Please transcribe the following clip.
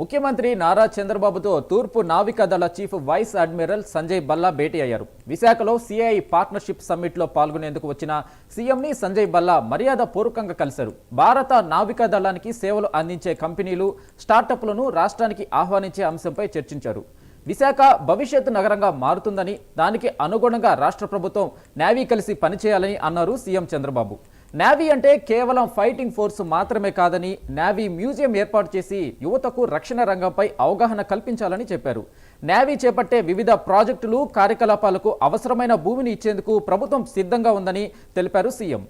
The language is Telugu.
ముఖ్యమంత్రి నారా చంద్రబాబుతో తూర్పు నావికాదళ chief vice admiral Sanjay Balla భేటీ అయ్యారు. విశాఖలో సిఐ పార్ట్నర్షిప్ సమ్మిట్లో పాల్గొనేందుకు వచ్చిన సీఎంని సంజయ్ బల్లా మర్యాద పూర్వకంగా కలిశారు. భారత నావికాదళానికి సేవలు అందించే కంపెనీలు స్టార్టప్లను రాష్ట్రానికి ఆహ్వానించే అంశంపై చర్చించారు. విశాఖ భవిష్యత్ నగరంగా మారుతుందని దానికి అనుగుణంగా రాష్ట్ర ప్రభుత్వం నేవీ కలిసి పనిచేయాలని అన్నారు సీఎం చంద్రబాబు. నేవీ అంటే కేవలం ఫైటింగ్ ఫోర్స్ మాత్రమే కాదని నేవీ మ్యూజియం ఏర్పాటు చేసి యువతకు రక్షణ రంగంపై అవగాహన కల్పించాలని చెప్పారు. నేవీ చేపట్టే వివిధ ప్రాజెక్టులు కార్యకలాపాలకు అవసరమైన భూమిని ఇచ్చేందుకు ప్రభుత్వం సిద్ధంగా ఉందని తెలిపారు సీఎం.